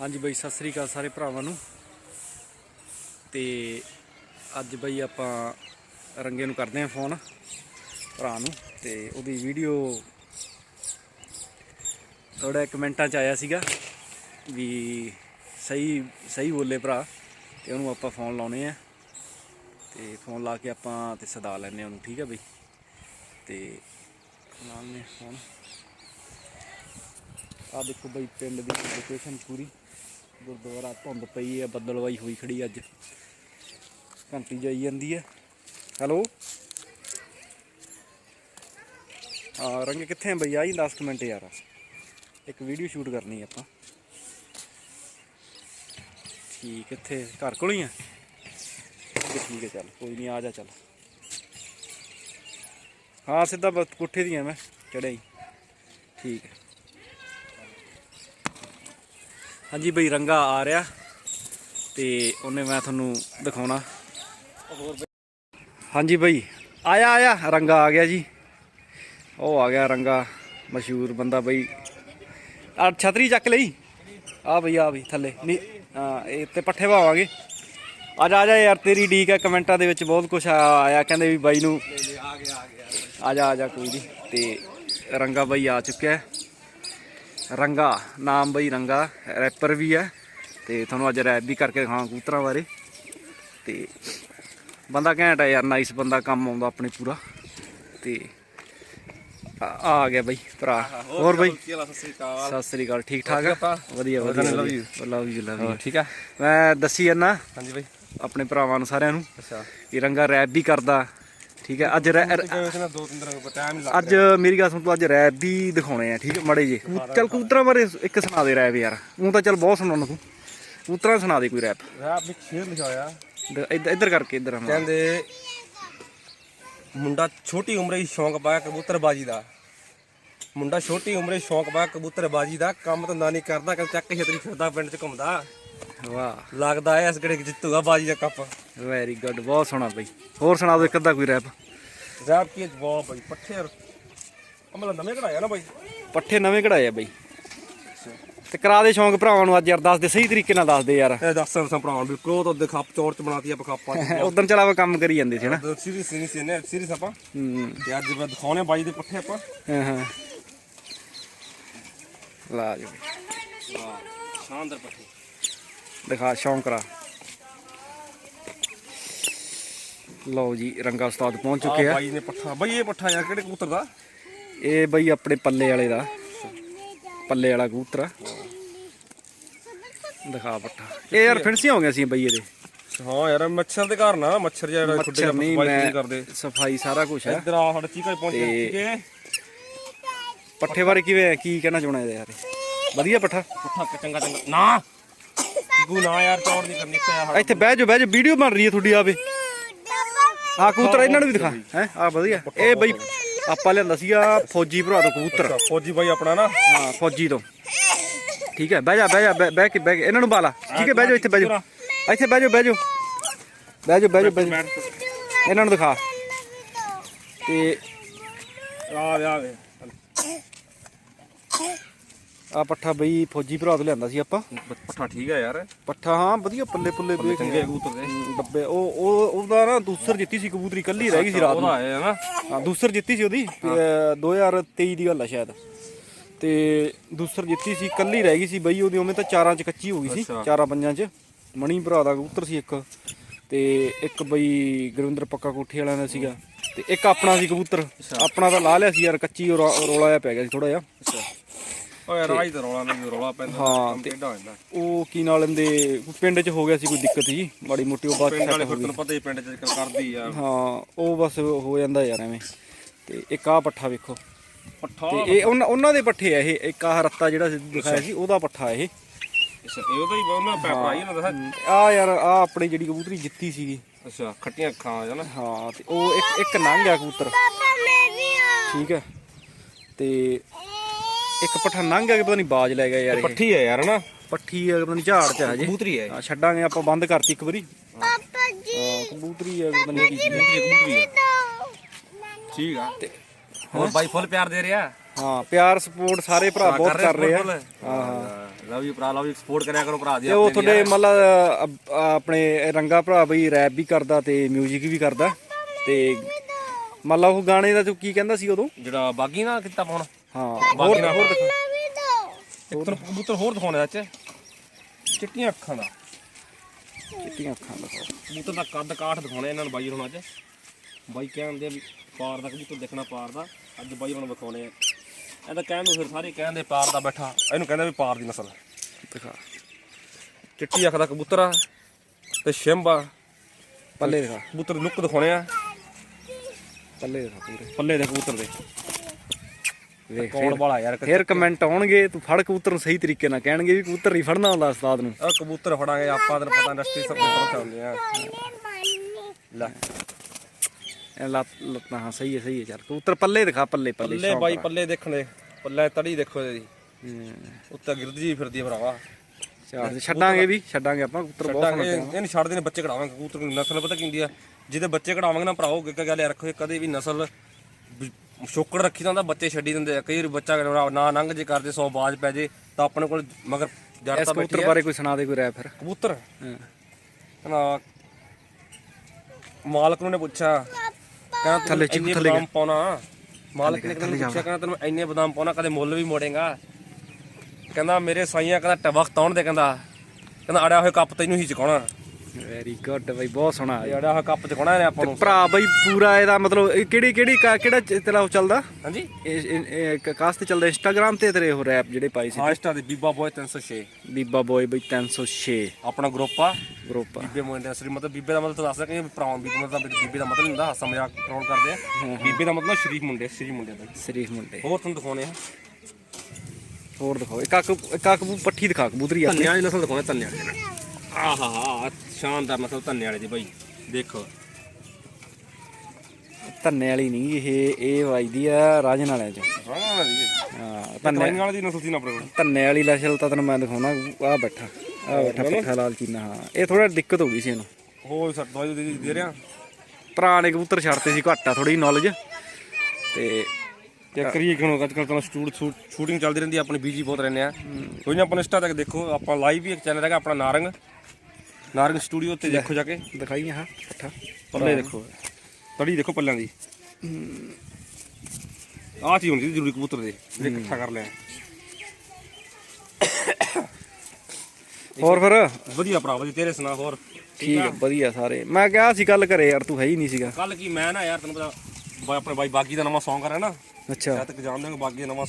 ਹਾਂਜੀ ਬਈ, ਸਤਿ ਸ੍ਰੀ ਅਕਾਲ ਸਾਰੇ ਭਰਾਵਾਂ ਨੂੰ। ਤੇ ਅੱਜ ਬਈ ਆਪਾਂ ਰੰਗੇ ਨੂੰ ਕਰਦੇ ਆਂ ਫੋਨ ਭਰਾ ਨੂੰ ਤੇ ਉਹਦੀ ਵੀਡੀਓ ਥੋੜਾ ਕਮੈਂਟਾਂ ਚ ਆਇਆ ਸੀਗਾ ਵੀ ਸਹੀ ਸਹੀ ਬੋਲੇ ਭਰਾ ਤੇ ਉਹਨੂੰ ਆਪਾਂ ਫੋਨ ਲਾਉਣੇ ਆ ਤੇ ਫੋਨ ਲਾ ਕੇ ਆਪਾਂ ਤੇ ਸਦਾ ਲੈਣੇ ਉਹਨੂੰ, ਠੀਕ ਆ ਬਈ? ਤੇ ਲਾਉਣੇ ਫੋਨ। ਆ ਦੇਖੋ ਬਈ ਪਿੰਡ ਦੀ ਲੋਕੇਸ਼ਨ ਪੂਰੀ। ਗੁਰਦੁਆਰਾ ਧੁੰਦ ਪਈ ਹੈ ਬੱਦਲਵਾਈ ਹੋਈ ਖੜੀ ਅੱਜ। ਘੰਟੀ ਜਾਈ ਜਾਂਦੀ ਹੈ ਹੈਲੋ? ਆ ਰੰਗ ਕਿੱਥੇ ਆ ਬਈ? ਆਈ 10 ਕੁ ਮਿੰਟ ਯਾਰ। ਇੱਕ ਵੀਡੀਓ ਸ਼ੂਟ ਕਰਨੀ ਹੈ ਆਪਾਂ। ਠੀਕ ਕਿੱਥੇ ਘਰ ਕੋਲ ਹੀ ਆ? ਠੀਕ ਹੈ, ਚੱਲ ਕੋਈ ਨਹੀਂ ਆ ਜਾ ਚੱਲ। ਹਾਂ ਸਿੱਧਾ ਬਸ ਕੋਠੇ ਦੀ ਆ ਮੈਂ ਚੜਿਆ ਹੀ। ਠੀਕ ਹੈ ਹਾਂਜੀ ਬਈ, ਰੰਗਾ ਆ ਰਿਹਾ ਤੇ ਉਹਨੇ ਮੈਂ ਤੁਹਾਨੂੰ ਦਿਖਾਉਣਾ। ਹਾਂਜੀ ਬਈ, ਆਇਆ ਆਇਆ, ਰੰਗਾ ਆ ਗਿਆ ਜੀ। ਉਹ ਆ ਗਿਆ ਰੰਗਾ, ਮਸ਼ਹੂਰ ਬੰਦਾ ਬਈ। ਆ ਛਤਰੀ ਚੱਕ ਲਈ। ਆ ਬਈ ਆ ਬਈ, ਥੱਲੇ। ਨਹੀਂ ਇਹ ਤੇ ਪੱਠੇ ਪਾਵਾਂਗੇ ਆ ਜਾ ਆ ਜਾ ਯਾਰ, ਤੇਰੀ ਡੀਕ ਹੈ ਕਮੈਂਟਾਂ ਦੇ ਵਿੱਚ ਬਹੁਤ ਕੁਝ ਆਇਆ। ਕਹਿੰਦੇ ਵੀ ਬਾਈ ਨੂੰ ਆ ਜਾ ਆ ਜਾ, ਕੋਈ ਨਹੀਂ ਤੇ ਰੰਗਾ ਬਾਈ ਆ ਚੁੱਕਿਆ। ਰੰਗਾ ਨਾਮ ਬਈ ਰੰਗਾ ਰੈਪਰ ਵੀ ਹੈ ਤੇ ਤੁਹਾਨੂੰ ਅੱਜ ਰੈਪ ਵੀ ਕਰਕੇ ਦਿਖਾਵਾਂ ਕਬੂਤਰਾਂ ਬਾਰੇ। ਤੇ ਬੰਦਾ ਘੈਂਟ ਹੈ ਯਾਰ ਨਾਈਸ ਬੰਦਾ ਕੰਮ ਆਉਂਦਾ ਆਪਣੇ ਪੂਰਾ। ਤੇ ਆ ਗਿਆ ਬਈ ਭਰਾ। ਹੋਰ ਬਈ? ਸਤਿ ਸ੍ਰੀ ਅਕਾਲ। ਠੀਕ ਠਾਕ ਵਧੀਆ। ਵਧੀਆ love you. Love you love you ਠੀਕ ਆ? ਮੈਂ ਦੱਸੀ ਜਾਂਦਾ ਹਾਂਜੀ ਬਾਈ। ਆਪਣੇ ਭਰਾਵਾਂ ਨੂੰ ਸਾਰਿਆਂ ਨੂੰ ਅੱਛਾ। ਕਿ ਰੰਗਾ ਰੈਪ ਵੀ ਕਰਦਾ। ਠੀਕ ਹੈ ਅੱਜ ਰੈ- ਕਿਵੇਂ ਸੀ ਨਾ ਦੋ ਤਿੰਨ ਦਿਨ ਟਾਈਮ ਨਹੀਂ ਅੱਜ ਮੇਰੀ ਗੱਲ ਸੁਣ ਤੂੰ ਅੱਜ ਰੈਪ ਵੀ ਦਿਖਾਉਣੇ ਆ ਠੀਕ ਹੈ ਮੜੇ ਜੇ ਚੱਲ ਕਬੂਤਰਾਂ ਬਾਰੇ ਇੱਕ ਸੁਣਾ ਦੇ ਰੈਪ ਯਾਰ। ਉਹ ਤਾਂ ਚੱਲ ਬਹੁਤ ਸੁਣਾਉਣਾ ਤੂੰ। ਕਬੂਤਰਾਂ ਸੁਣਾ ਦੇ ਕੋਈ ਰੈਪ। ਰਾਤ ਵਿੱਚ ਸ਼ੇਰ ਲਿਖਿਆ ਹੋਇਆ। ਇੱਧਰ- ਕਰਕੇ ਇੱਧਰ ਹਾਂ ਕਹਿੰਦੇ ਮੁੰਡਾ ਛੋਟੀ ਉਮਰੇ ਹੀ ਸ਼ੌਂਕ ਪਾਇਆ ਕਬੂਤਰਬਾਜੀ ਦਾ। ਮੁੰਡਾ ਛੋਟੀ ਉਮਰੇ ਸ਼ੌਂਕ ਪਾਇਆ ਕਬੂਤਰਬਾਜੀ ਦਾ। ਕੰਮ ਤਾਂ ਨਹੀਂ ਕਰਦਾ ਕਿ ਚੱਕ ਛਤਰੀ ਫਿਰਦਾ ਪਿੰਡ 'ਚ ਘੁੰਮਦਾ। ਵਾਹ। ਲੱਗਦਾ ਐ ਇਸ ਗੜੇ ਜਿੱਤੂਗਾ ਬਾਜੀ ਦਾ ਕੱਪ। ਵੈਰੀ ਗੁੱਡ ਬਹੁਤ ਸੋਹਣਾ ਬਈ। ਹੋਰ ਸੁਣਾ ਦਿਓ ਇੱਕ ਅੱਧਾ ਕੋਈ ਰੈਪ ਰਾਤ ਕੀ ਜਵਾਬ ਬਾਈ ਪੱਠੇ ਅਮਲਾ ਨਵੇਂ ਕਢਾਇਆ ਨਾ ਬਾਈ। ਪੱਠੇ ਨਵੇਂ ਕਢਾਏ ਆ ਬਈ। ਤੇ ਕਰਾ ਦੇ ਸ਼ੌਂਕ ਭਰਾਵਾਂ ਨੂੰ ਅੱਜ ਯਾਰ ਦੱਸ ਦੇ ਸਹੀ ਤਰੀਕੇ ਨਾਲ ਦੱਸ ਦੇ ਯਾਰ। ਇਹ ਦੱਸ ਸਾਂ ਭਰਾਵਾਂ ਵੀ ਕ੍ਰੋਧ ਉਹਦੇ ਖੱਪ ਚੌੜ ਚ ਬਣਾਤੀ ਆਪਾਂ ਖਾਪਾਂ ਉਦੋਂ ਚਲਾਵਾ ਕੰਮ ਕਰੀ ਜਾਂਦੇ ਸੀ ਹਨਾ ਸੀਰੀਅਸ ਸੀਰੀਅਸ ਨੇ ਸੀਰੀਅਸ ਆਪਾਂ। ਹੂੰ। ਤੇ ਅੱਜ ਮੈਂ ਦਿਖਾਉਣੇ ਬਾਈ ਦੇ ਪੱਠੇ ਆਪਾਂ। ਹਾਂ ਹਾਂ। ਲਾ ਜੀ। ਸ਼ਾਨਦਾਰ ਪੱਠੇ। ਦਿਖਾ ਸ਼ੌਂਕ ਕਰਾ। ਲਓ ਜੀ ਰੰਗਾ ਉਸਤਾਦ ਪਹੁੰਚ ਚੁੱਕੇ ਆ। ਬਾਈ ਨੇ ਪੱਠਾ ਬਾਈ ਇਹ ਪੱਠਾ ਯਾਰ ਕਿਹੜੇ ਕਬੂਤਰ ਦਾ? ਇਹ ਬਈ ਆਪਣੇ ਪੱਲੇ ਵਾਲੇ ਦਾ। ਪੱਲੇ ਵਾਲਾ ਕਬੂਤਰ ਆ। ਦਿਖਾ ਪੱਠਾ। ਇਹ ਯਾਰ ਫਿੰਸੀਆਂ ਹੋ ਗਈਆਂ ਸੀ ਬਈ ਇਹਦੇ। ਹਾਂ ਯਾਰ ਮੱਛਰ ਦੇ ਘਰ ਨਾ ਮੱਛਰ ਜਿਹੜਾ ਖੁੱਡੇ ਨਹੀਂ ਸਫ਼ਾਈ ਮੈਂ ਕਰਦੇ। ਸਫ਼ਾਈ ਸਾਰਾ ਕੁਝ ਹੈ ਇੱਧਰ ਆ ਸਾਡਾ ਚੀਕਾ ਪਹੁੰਚ ਗਿਆ ਤੇ- ਠੀਕ ਹੈ। ਪੱਠੇ ਬਾਰੇ ਕਿਵੇਂ ਹੈ? ਕੀ ਕਹਿਣਾ ਚਾਹੁੰਦਾ ਇਹਦੇ ਯਾਰ ਵਧੀਆ ਪੱਠਾ? ਪੱਠਾ ਚੰਗਾ ਚੰਗਾ। ਨਾ। ਗੂ ਨਾ ਯਾਰ ਚੌੜ ਨਹੀਂ ਕਰਨੀ ਇੱਥੇ ਬਹਿ ਜਾ ਬਹਿ ਜਾ ਵੀਡੀਓ ਬਣ ਰਹੀ ਹੈ ਤੁਹਾਡੀ ਆਵੇ ਆ ਕਬੂਤਰ ਇਹਨਾਂ ਨੂੰ ਵੀ ਦਿਖਾ। ਹੈ ਆ ਵਧੀਆ। ਇਹ ਬਈ ਆਪਾਂ ਲਿਆਂਦਾ ਸੀਗਾ ਫੌਜੀ ਭਰਾ ਤੋਂ ਕਬੂਤਰ। ਫੌਜੀ ਬਾਈ ਆਪਣਾ ਨਾ। ਹਾਂ ਫੌਜੀ ਤੋਂ। ਠੀਕ ਹੈ ਬਹਿ ਜਾ ਬਹਿ ਜਾ ਬਹਿ ਬਹਿ ਕੇ ਬਹਿ ਕੇ। ਇਹਨਾਂ ਨੂੰ ਬਾਲਾ। ਠੀਕ ਹੈ ਬਹਿ ਜਾ ਇੱਥੇ ਬਹਿ ਜਾ ਇੱਥੇ ਬਹਿ ਜਾ ਬਹਿ ਜਾ ਬਹਿ ਜਾ ਬਹਿ ਜਾ ਬਹਿ ਜਾ ਇਹਨਾਂ ਨੂੰ ਦਿਖਾ। ਤੇ ਆ ਵੇ ਆ ਵੇ। ਆ ਪੱਠਾ ਬਈ ਫੌਜੀ ਭਰਾ ਤੋਂ ਲਿਆਂਦਾ ਸੀ ਆਪਾਂ। ਪੱਠਾ ਠੀਕ ਹੈ ਯਾਰ। ਪੱਠਾ ਹਾਂ ਵਧੀਆ ਪੱਲੇ ਪੁੱਲੇ ਵੇਖ ਚੰਗੇ ਕਬੂਤਰ ਦੇ। ਡੱਬੇ। ਉਹ ਉਹ ਉਹਦਾ ਨਾ ਦੂਸਰ ਜਿੱਤੀ ਸੀ ਕਬੂਤਰੀ ਕੱਲੀ ਰਹਿ ਗਈ ਸੀ ਰਾਤ ਨੂੰ। ਉਹਦਾ ਹੈ ਨਾ। ਹਾਂ ਦੂਸਰ ਜਿੱਤੀ ਸੀ ਉਹਦੀ ਅਹ 2023 ਦੀ ਗੱਲ ਆ ਸ਼ਾਇਦ। ਤੇ ਦੂਸਰ ਜਿੱਤੀ ਸੀ ਕੱਲੀ ਰਹਿ ਗਈ ਸੀ ਬਈ ਉਹਦੀ ਉਵੇਂ ਤਾਂ ਚਾਰਾਂ ਚ ਕੱਚੀ ਹੋ ਗਈ ਸੀ। ਚਾਰਾਂ ਪੰਜਾਂ ਚ। ਮਣੀ ਭਰਾ ਦਾ ਕਬੂਤਰ ਸੀ ਇੱਕ। ਤੇ ਇੱਕ ਬਈ ਗੁਰਵਿੰਦਰ ਪੱਕਾ ਕੋਠੀ ਵਾਲਿਆਂ ਦਾ ਸੀਗਾ। ਤੇ ਇੱਕ ਆਪਣਾ ਸੀ ਕਬੂਤਰ। ਆਪਣਾ ਤਾਂ ਲਾ ਲਿਆ ਸੀ ਯਾਰ ਕੱਚੀ ਰੌਲਾ ਜਿਹਾ ਪੈ ਗਿਆ ਸੀ ਥੋੜਾ ਜਿਹਾ। ਓ ਯਾਰ ਆਈ ਤਾਂ ਰੌਲਾ ਨਹੀਂ ਰੌਲਾ ਪੈਂਦਾ ਹਾਂ, ਟੇਢਾ ਹੋ ਜਾਂਦਾ। ਉਹ ਕੀ ਨਾਲ ਇਹਦੇ ਪਿੰਡ ਚ ਹੋ ਗਿਆ ਸੀ ਕੋਈ ਦਿੱਕਤ ਜੀ ਮਾੜੀ ਮੋਟੀ ਉਹ ਬਾਅਦ ਪਿੰਡ ਵਾਲੇ ਫਿਰ ਤੈਨੂੰ ਪਤਾ ਹੀ ਪਿੰਡ ਚ ਕਰਦੀ ਆ। ਹਾਂ ਉਹ ਬਸ ਹੋ ਜਾਂਦਾ ਯਾਰ ਐਵੇਂ। ਤੇ ਇੱਕ ਆ ਪੱਠਾ ਵੇਖੋ। ਪੱਠਾ? ਤੇ ਇਹ ਉਹਨਾਂ ਉਹਨਾਂ ਦੇ ਪੱਠੇ ਆ ਇਹ ਇੱਕ ਆਹ ਰੱਤਾ ਜਿਹੜਾ ਦਿਖਾਇਆ ਸੀ ਉਹਦਾ ਪੱਠਾ ਇਹ। ਅੱਛਾ ਇਹ ਉਹਦਾ ਹੀ ਉਹਨਾਂ ਪੈ ਭਾਈ ਉਹਨਾਂ ਦਾ ਆ ਯਾਰ ਆ ਆਪਣੀ ਜਿਹੜੀ ਕਬੂਤਰੀ ਜਿੱਤੀ ਸੀਗੀ। ਅੱਛਾ ਖੱਟੀਆਂ ਅੱਖਾਂ ਆ ਜਾਣਾ ਹਾਂ ਤੇ ਉਹ ਇੱਕ ਇੱਕ ਲੰਘ ਗਿਆ ਕਬੂਤਰ। ਠੀਕ ਹੈ। ਤੇ ਇੱਕ ਪੱਠਾ ਲੰਘ ਗਿਆ ਕਿ ਪਤਾ ਨਹੀਂ ਬਾਜ ਲੈ ਗਿਆ ਯਾਰ ਇਹ। ਪੱਠੀ ਹੈ ਯਾਰ ਨਾ ਪੱਠੀ ਆ ਪਤਾ ਨਹੀਂ ਝਾੜ ਚ ਆ ਹਜੇ ਕਬੂਤਰੀ ਹੈ। ਹਾਂ ਛੱਡਾਂਗੇ ਆਪਾਂ ਬੰਦ ਕਰਤੀ ਇੱਕ ਵਾਰੀ। ਪਾਪਾ ਜੀ। ਹਾਂ ਕਬੂਤਰੀ ਆ ਪਤਾ ਨਹੀਂ ਕੀ ਕਬੂਤਰੀ ਕਬੂਤਰੀ ਹੈ। ਠੀਕ ਆ। ਹੋਰ ਬਾਈ ਫੁੱਲ ਪਿਆਰ ਦੇ ਰਿਹਾ? ਹਾਂ ਪਿਆਰ ਸਪੋਰਟ ਸਾਰੇ ਭਰਾ ਬਹੁਤ ਕਰ ਰਹੇ ਆ। ਹਾਂ ਲਵ ਯੂ ਭਰਾ ਲਵ ਯੂ ਸਪੋਰਟ ਕਰਿਆ ਕਰੋ ਭਰਾ ਜੀ ਤੇ ਉਹ ਤੁਹਾਡੇ ਮਤਲਬ ਆਪਣੇ ਰੰਗਾ ਭਰਾ ਬਈ ਰੈਪ ਵੀ ਕਰਦਾ ਤੇ 뮤직 ਵੀ ਕਰਦਾ। ਤੇ ਮਤਲਬ ਉਹ ਗਾਣੇ ਦਾ ਤੂੰ ਕੀ ਕਹਿੰਦਾ ਸੀ ਉਦੋਂ? ਜਿਹੜਾ ਬਾਗੀ ਨਾ ਕੀਤਾ ਪਾਉਣ? ਹਾਂ ਨਾ ਹੋਰ ਦਿਖਾ। ਇੱਕ ਤੈਨੂੰ ਕਬੂਤਰ ਹੋਰ ਦਿਖਾਉਣਾ ਅੱਜ ਚਿੱਟੀਆਂ ਅੱਖਾਂ ਦਾ। ਚਿੱਟੀਆਂ ਅੱਖਾਂ ਦਾ। ਕਬੂਤਰ ਦਾ ਕੱਦ ਕਾਠ ਦਿਖਾਉਣਾ ਇਹਨਾਂ ਨੂੰ ਬਾਈ ਹੁਣ ਅੱਜ ਬਾਈ ਕਹਿੰਦੇ ਵੀ ਪਾਰ ਦਾ ਕਬੂਤਰ ਦੇਖਣਾ ਪਾਰ ਦਾ। ਅੱਜ ਬਾਈ ਹੁਣ ਵਿਖਾਉਣੇ ਆ। ਇਹ ਤਾਂ ਕਹਿਣ ਨੂੰ ਫਿਰ ਸਾਰੇ ਕਹਿੰਦੇ ਪਾਰ ਦਾ ਬੈਠਾ। ਇਹਨੂੰ ਕਹਿੰਦੇ ਵੀ ਪਾਰ ਦੀ ਨਸਲ। ਦਿਖਾ। ਚਿੱਟੀ ਅੱਖ ਦਾ ਕਬੂਤਰ ਆ ਤੇ ਸ਼ਿੰਬ ਪੱਲੇ ਦਿਖਾ। ਕਬੂਤਰ ਲੁੱਕ ਦਿਖਾਉਣੇ ਆ। ਪੱਲੇ ਦਿਖਾ ਪੂਰੇ। ਪੱਲੇ ਦੇ ਕਬੂਤਰ ਦੇ। ਵੇਖ ਕੌਣ ਵਾਲਾ ਯਾਰ ਫਿਰ ਕਮੈਂਟ ਆਉਣਗੇ ਤੂੰ ਫੜ ਕਬੂਤਰ ਨੂੰ ਸਹੀ ਤਰੀਕੇ ਨਾਲ ਕਹਿਣਗੇ ਵੀ ਕਬੂਤਰ ਨਹੀਂ ਫੜਨਾ ਹੁੰਦਾ ਉਸਤਾਦ ਨੂੰ। ਆ ਕਬੂਤਰ ਫੜਾਂਗੇ ਆਪਾਂ ਤੈਨੂੰ ਪਤਾ ਇੰਡਸਟਰੀ ਸਭ ਕੁਝ ਪਹੁੰਚਾਉਂਦੇ ਆ। ਲੈ। ਇਹ ਲੱਤ ਲੱਤਾਂ ਹਾਂ ਸਹੀ ਹੈ ਸਹੀ ਹੈ ਚੱਲ। ਕਬੂਤਰ ਪੱਲੇ ਦਿਖਾ ਪੱਲੇ ਪੱਲੇ ਪੱਲੇ ਬਾਈ ਪੱਲੇ ਦੇਖਣੇ ਪੱਲੇ ਤੜੀ ਦੇਖੋ ਇਹਦੀ। ਹੂੰ। ਉੱਤੇ ਗਿਰਦੀ ਫਿਰਦੀ ਆ ਭਰਾਵਾ। ਛੱਡਾਂਗੇ ਵੀ ਛੱਡਾਂਗੇ ਆਪਾਂ ਕਬੂਤਰ ਬਹੁਤ ਛੱਡਾਂਗੇ ਇਹਨੂੰ ਛੱਡਦੇ ਨੇ ਬੱਚੇ ਕਢਾਵਾਂਗੇ ਕਬੂਤਰ ਦੀ ਨਸਲ ਪਤਾ ਕੀ ਹੁੰਦੀ ਆ। ਜਿਹਦੇ ਬੱਚੇ ਕਢਾਵਾਂਗੇ ਨਾ ਭਰਾਓ ਇੱਕ ਗੱਲ ਰੱਖੋ ਕਦੇ ਵੀ ਨਸਲ ਸ਼ੋਕੜ ਰੱਖੀ ਤਾਂ ਹੁੰਦਾ ਬੱਚੇ ਛੱਡੀ ਦਿੰਦੇ ਆ। ਕਈ ਵਾਰੀ ਬੱਚਾ ਨਾ- ਨੰਗ ਜੇ ਕਰਦੇ 100 ਬਾਜ ਪੈ ਜੇ ਤਾਂ ਆਪਣੇ ਕੋਲ ਮਗਰ ਇਸ ਤਾਂ ਕਬੂਤਰ ਆ। ਬਾਰੇ ਕੋਈ ਸੁਣਾ ਦੇ ਕੋਈ ਰੈਪ ਫਿਰ? ਕਬੂਤਰ? ਹਾਂ। ਮਾਲਕ ਨੂੰ ਨੇ ਪੁੱਛਿਆ ਕਹਿੰਦਾ ਥੱਲੇ ਚੀਕੂ ਥੱਲੇ ਬਦਾਮ ਪਾਉਣਾ? ਮਾਲਕ ਨੇ ਕਹਿੰਦਾ ਪੁੱਛਿਆ ਕਹਿੰਦਾ ਤੈਨੂੰ ਇੰਨੇ ਬਦਾਮ ਪਾਉਣਾ ਕਦੇ ਮੁੱਲ ਵੀ ਮੋੜੇਗਾ? ਕਹਿੰਦਾ ਮੇਰੇ ਸਾਈਆਂ ਕਹਿੰਦਾ ਟ- ਵਕਤ ਆਉਣ ਦੇ ਕਹਿੰਦਾ। ਕਹਿੰਦਾ ਅੜਿਆ ਹੋਇਆ ਕੱਪ ਤੈਨੂੰ ਹੀ ਚਕਾਉਣਾ। ਵੈਰੀ ਗੁੱਡ ਬਈ ਬਹੁਤ ਸੋਹਣਾ ਅੜਿਆ ਹੋਇਆ ਕੱਪ ਚਕਾਉਣਾ ਇਹਨੇ ਆਪਾਂ ਨੂੰ। ਭਰਾ ਬਈ ਪੂਰਾ ਇਹਦਾ ਮਤਲਬ ਕਿਹੜੀ ਕਿਹੜੀ ਕਾ- ਕਿਹੜਾ ਤੇਰਾ ਉਹ ਚੱਲਦਾ? ਹਾਂਜੀ? ਇਹ- ਕ- ਕਾਸ ਤੇ ਚੱਲਦਾ? ਇੰਸਟਾਗ੍ਰam ਤੇ ਤੇਰੇ ਉਹ ਰੈਪ ਜਿਹੜੇ ਪਾਈ ਸੀ ਹਾਸਟਾ ਦੇ ਬੀਬਾ ਬੋਏ 306 ਬੀਬਾ ਬੋਏ ਬਈ 306 ਆਪਣਾ ਗਰੁੱਪ ਆ। ਗਰੁੱਪ ਆ। ਬੀਬੇ ਮੋਇੰਦੇ ਸਰੀ ਮਤਲਬ ਬੀਬੇ ਦਾ ਮਤਲਬ ਤਾਂ ਦੱਸ ਸਕੇ ਭਰਾਵਾਂ ਬੀਬੇ ਮਤਲਬ ਬੀਬੇ ਦਾ ਮਤਲਬ ਹੁੰਦਾ ਹਾਸਾ ਮਜ਼ਾਕ ਟ੍ਰੋਲ ਕਰਦੇ ਆ। ਬੀਬੇ ਦਾ ਮਤਲਬ ਸ਼ਰੀਫ ਮੁੰਡੇ ਸ਼ਰੀਫ ਮੁੰਡੇ ਦਾ ਸ਼ਰੀਫ ਮੁੰਡੇ। ਹੋਰ ਤੁਹਾਨੂੰ ਦਿਖਾਉਣੇ ਆ। ਹੋਰ ਦਿਖਾਓ। ਇੱਕ ਇੱਕ ਪੱਠੀ ਦਿਖਾ ਕਬੂਤਰੀ ਆ। ਧੰਨੇ ਵਾਲੀ ਨਸਲ ਦਿਖਾਉਣੇ ਧੰਨੇ ਆਹਾ ਹਾ ਸ਼ਾਨਦਾਰ ਨਸਲ ਧੰਨੇ ਵਾਲੇ ਦੀ ਬਾਈ ਦੇਖੋ। ਧੰਨੇ ਵਾਲੀ ਨਹੀਂ ਇਹ ਇਹ ਵੱਜਦੀ ਆ ਰਾਜਨ ਵਾਲਿਆਂ ਚ। ਹਾਂ। ਧੰਨੇ ਵਾਲੇ ਦੀ ਨਸਲ ਸੀ ਨਾ ਆਪਣੇ ਕੋਲ ਧੰਨੇ ਵਾਲੀ ਲਸ਼ਲ ਤਾਂ ਤੈਨੂੰ ਮੈਂ ਦਿਖਾਉਣਾ ਆ ਬੈਠਾ ਆ ਬੈਠਾ ਪੱਠਾ ਲਾਲ ਚੀਨਾ ਹਾਂ। ਇਹ ਥੋੜਾ ਦਿੱਕਤ ਹੋ ਗਈ ਸੀ ਇਹਨੂੰ। ਹੋਰ ਸਰ ਦਵਾਈ ਦੇ ਦੇ ਰਿਆਂ ਪੁਰਾਣੇ ਕਬੂਤਰ ਛੱਡਤੇ ਸੀ ਘੱਟ ਆ ਥੋੜੀ ਨੌਲੇਜ ਤੇ ਚੈੱਕ ਕਰੀਏ ਕਿਉਂ ਅੱਜ ਕੱਲ ਤਾਂ ਸ਼ੂਟ ਸ਼ੂਟਿੰਗ ਚੱਲਦੀ ਰਹਿੰਦੀ ਆ, ਆਪਣੇ ਬੀਜੀ ਬਹੁਤ ਰਹਿੰਦੇ ਆ। ਕੋਈ ਨਾ ਆਪਾਂ ਇੰਸਟਾ ਤੱਕ ਦੇਖੋ ਆਪਾਂ ਲਾਈਵ ਵੀ ਇੱਕ ਚੈਨਲ ਹੈਗਾ ਆਪਣਾ ਨਾਰੰਗ। ਨਾਰੰਗ ਸਟੂਡੀਓ ਤੇ ਦੇਖੋ ਜਾ ਕੇ। ਦਿਖਾਈ ਹਾਂ ਪੱਠਾ ਪੱਲੇ ਦੇਖੋ। ਤੜੀ ਦੇਖੋ ਪੱਲਿਆਂ ਦੀ। ਆਹ ਚੀਜ਼ ਹੁੰਦੀ ਜ਼ਰੂਰੀ ਕਬੂਤਰ ਦੇ। ਜਿਹੜੇ ਇਕੱਠਾ ਕਰ ਲਿਆ। ਹੋਰ ਫਿਰ? ਵਧੀਆ ਭਰਾ ਵਧੀਆ। ਤੇਰੇ ਸੁਣਾ ਹੋਰ? ਠੀਕ ਆ? ਵਧੀਆ ਸਾਰੇ। ਮੈਂ ਕਿਹਾ ਸੀ ਗੱਲ ਘਰੇ ਯਾਰ ਤੂੰ ਹੈ ਹੀ ਨਹੀਂ ਸੀਗਾ। ਕੱਲ ਕੀ ਮੈਂ ਨਾ ਯਾਰ ਤੈਨੂੰ ਪਤਾ ਆਪਣੇ ਬਾਈ ਬਾਗੀ ਦਾ ਨਵਾਂ Song ਆ ਰਿਹਾ ਨਾ। ਅੱਛਾ। ਤੱਕ ਜਾਣਦੇ ਹੋ ਬਾਗੀ ਦਾ ਨਵਾਂ